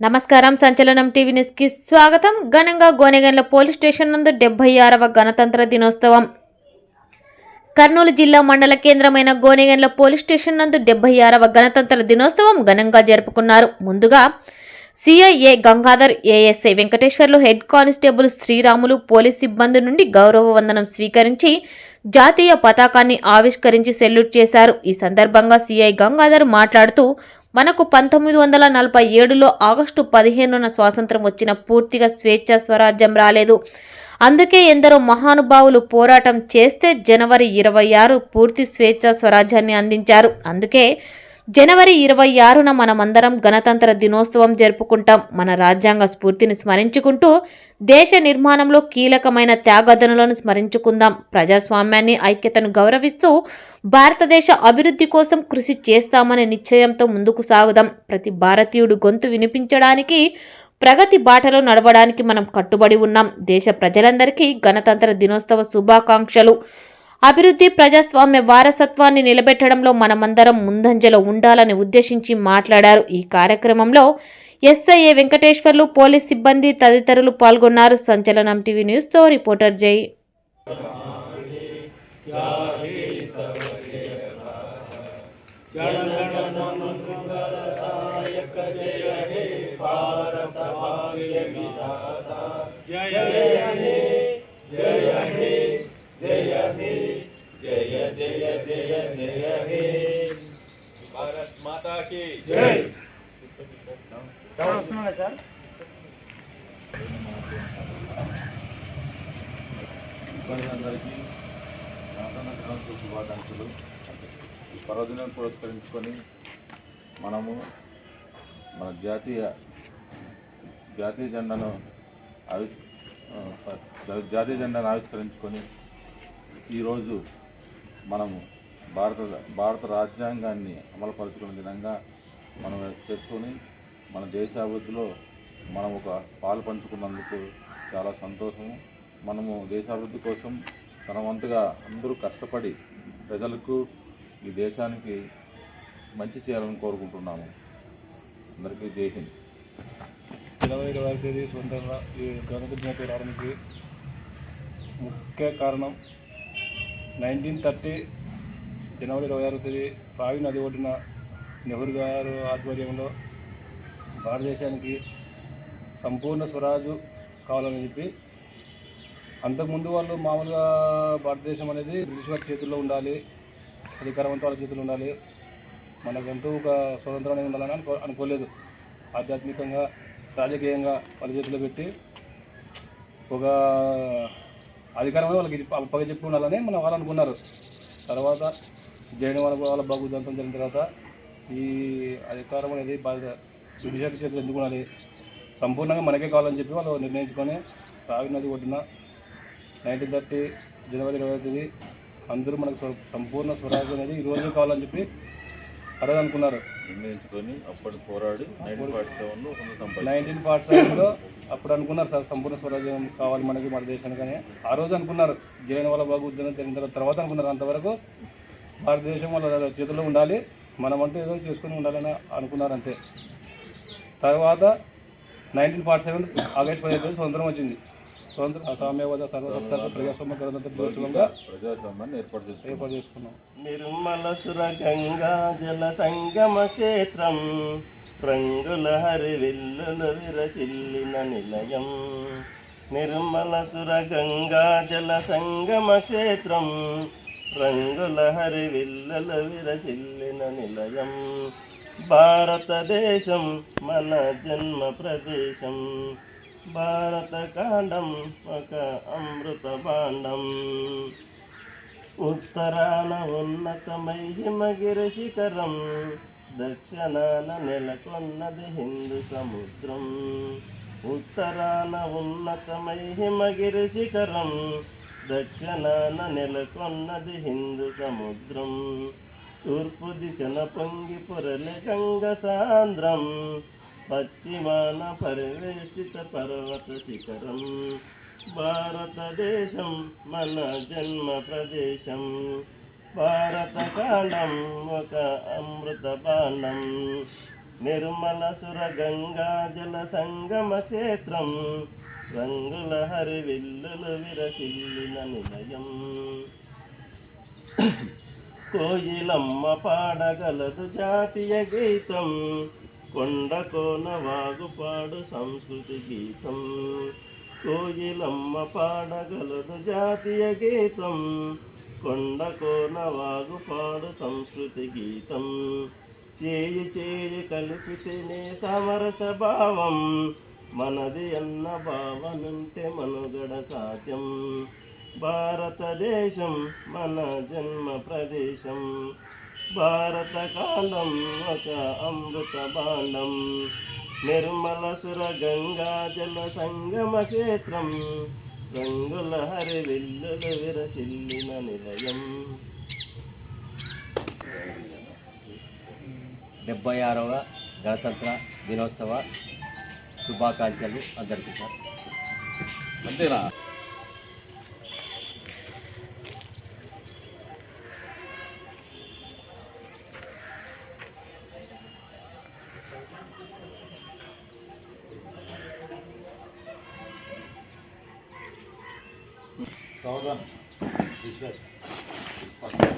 నమస్కారం సంచలనం టీవీ న్యూస్కి స్వాగతం. ఘనంగా గోనెగండ్ల పోలీస్ స్టేషన్ నందు డెబ్బై ఆరవ గణతంత్ర దినోత్సవం. కర్నూలు జిల్లా మండల కేంద్రమైన గోనెగండ్ల పోలీస్ స్టేషన్ నందు డెబ్బై ఆరవ గణతంత్ర దినోత్సవం ఘనంగా జరుపుకున్నారు. ముందుగా CIA Gangadhar ASI Venkateswarlu head constable Sriramulu police సిబ్బంది నుండి గౌరవ వందనం స్వీకరించి జాతీయ పతాకాన్ని ఆవిష్కరించి సెల్యూట్ చేశారు. ఈ సందర్భంగా సిఐ గంగాధర్ మాట్లాడుతూ మనకు పంతొమ్మిది వందల నలభై ఏడులో ఆగస్టు పదిహేనున స్వాతంత్రం వచ్చిన పూర్తిగా స్వేచ్ఛ స్వరాజ్యం రాలేదు. అందుకే ఎందరో మహానుభావులు పోరాటం చేస్తే జనవరి ఇరవై ఆరు పూర్తి స్వేచ్ఛ స్వరాజ్యాన్ని అందించారు. అందుకే జనవరి ఇరవై ఆరున మనమందరం గణతంత్ర దినోత్సవం జరుపుకుంటాం. మన రాజ్యాంగ స్ఫూర్తిని స్మరించుకుంటూ దేశ నిర్మాణంలో కీలకమైన త్యాగదనులను స్మరించుకుందాం. ప్రజాస్వామ్యాన్ని ఐక్యతను గౌరవిస్తూ భారతదేశ అభివృద్ధి కోసం కృషి చేస్తామనే నిశ్చయంతో ముందుకు సాగుదాం. ప్రతి భారతీయుడు గొంతు వినిపించడానికి ప్రగతి బాటలో నడవడానికి మనం కట్టుబడి ఉన్నాం. దేశ ప్రజలందరికీ గణతంత్ర దినోత్సవ శుభాకాంక్షలు. అభివృద్ధి ప్రజాస్వామ్య వారసత్వాన్ని నిలబెట్టడంలో మనమందరం ముందంజలో ఉండాలని ఉద్దేశించి మాట్లాడారు. ఈ కార్యక్రమంలో ఎస్ఐఏ వెంకటేశ్వర్లు పోలీస్ సిబ్బంది తదితరులు పాల్గొన్నారు. సంచలనం టీవీ న్యూస్తో రిపోర్టర్ జై. జయ జయ అందరికీ శుభాకాంక్షలు. ఈ పర్వదినం పురస్కరించుకొని మనము మన జాతీయ జాతీయ జెండాను ఆవిష్ జాతీయ జెండాను ఆవిష్కరించుకొని ఈరోజు మనము భారత భారత రాజ్యాంగాన్ని అమలుపరుచుకునే విధంగా మనం తెచ్చుకొని మన దేశాభివృద్ధిలో మనం ఒక పాలు పంచుకున్నందుకు చాలా సంతోషము. మనము దేశాభివృద్ధి కోసం తన వంతుగా అందరూ కష్టపడి ప్రజలకు ఈ దేశానికి మంచి చేయాలని కోరుకుంటున్నాము. అందరికీ జై హింద్. ఇరవై ఇరవై తేదీ స్వతంత్ర ఈ గణతంత్ర దినోత్సవం రావడానికి ముఖ్య కారణం నైన్టీన్ థర్టీ జనవరి ఇరవై ఆరో తేదీ రావి నది ఒడ్డున నెహ్రూ గారు ఆధ్వర్యంలో భారతదేశానికి సంపూర్ణ స్వరాజు కావాలని చెప్పి అంతకుముందు వాళ్ళు మామూలుగా భారతదేశం అనేది బ్రిటిష్ వారి చేతుల్లో ఉండాలి అధికారవంత వాళ్ళ చేతుల్లో ఉండాలి. మనకంటూ ఒక స్వతంత్రం అనేది ఉండాలని అనుకో అనుకోలేదు. ఆధ్యాత్మికంగా రాజకీయంగా వాళ్ళ చేతిలో పెట్టి ఒక అధికారం వాళ్ళకి అప్పగ చెప్పి ఉండాలని మనం వాళ్ళు అనుకున్నారు. తర్వాత జైన వాళ్ళ వాళ్ళ బాగుదంతం జరిగిన తర్వాత ఈ అధికారం అనేది బాధ్యత బ్రిటిష్ చేతులు ఎందుకు ఉండాలి సంపూర్ణంగా మనకే కావాలని చెప్పి వాళ్ళు నిర్ణయించుకొని రావి నది ఒడ్డున నైన్టీన్ థర్టీ జనవరి ఇరవై తేదీ అందరూ మనకు సంపూర్ణ స్వరాజ్యం అనేది ఈ రోజు కావాలని చెప్పి అనుకున్నారు నిర్ణయించుకొని అప్పటి పోరాడి నైన్టీన్ ఫార్టీ సెవెన్లో నైన్టీన్ ఫార్టీ సెవెన్లో అప్పుడు అనుకున్నారు సార్ సంపూర్ణ స్వరాజ్యం కావాలి మనకి మన దేశానికి అని ఆ రోజు అనుకున్నారు జైన్ వాళ్ళ బాగు ఉద్యమం జరిగిన తర్వాత తర్వాత అనుకున్నారు. అంతవరకు భారతదేశం వాళ్ళ చేతుల్లో ఉండాలి మనమంటూ ఏదో చేసుకొని ఉండాలని అనుకున్నారు అంతే. తర్వాత నైన్టీన్ ఫార్టీ సెవెన్ ఆగస్ట్ పదిహేను స్వతంత్రం వచ్చింది. స్వతంత్ర సామ్యవాద సర్వసత్తాక ప్రజాస్వామ్య గణతంత్ర దినోత్సవంగా ప్రజాస్వామ్యాన్ని ఏర్పాటు చేస్తారు ఏర్పాటు చేసుకున్నాం. నిర్మల సుర గంగా జల సంగమ క్షేత్రం రంగుల హరి విల్లుల విరసిల్లిన నిలయం. నిర్మల సుర గంగా జల సంగమ క్షేత్రం రంగుల హరి విల్లుల విరసిల్లిన నిలయం. భారతదేశం మన జన్మ ప్రదేశం. భారత ఒక అమృత భాండం ఉత్తరాన ఉన్నతమై హిమగిరి శిఖరం దక్షిణాన నెలకొన్నది హిందూ సముద్రం. ఉత్తరాన ఉన్నతమై హిమగిరి శిఖరం దక్షిణాన నెలకొన్నది హిందూ సముద్రం. తూర్పు దిశన పొంగి పొరలి గంగ సాంద్రం పశ్చిమాన పరివేష్టిత పర్వత శిఖరం. భారతదేశం మన జన్మ ప్రదేశం. భారతకాండం ఒక అమృత బాండం నిర్మల సుర గంగా జల సంగమ క్షేత్రం. రంగుల హరివిల్లులు విరసిల్లిన నిలయం. కోయిలమ్మ పాడగలదు జాతీయ గీతం. కొండ కోన వాగుపాడు సంస్కృతి గీతం. కోయిలమ్మ పాడగలదు జాతీయ గీతం. కొండ కోన వాగుపాడు సంస్కృతి గీతం. చేయి చేయి కలిపితేనే సమరస భావం. మనది అన్న భావనుంటే మనుగడ సాధ్యం. భారతదేశం మన జన్మ ప్రదేశం. భారత కాలం ఒక అమృత బాండం. నిర్మల సుర గంగా జల సంగమ క్షేత్రం. రంగుల హరి విల్లులు విరసిల్లిన నిలయం. డెబ్బై ఆరవ గణతంత్ర దినోత్సవ శుభాకాంక్షలు అందరికీ. సార్ అంతేనా? Doğrudan. Hizmet. Bak.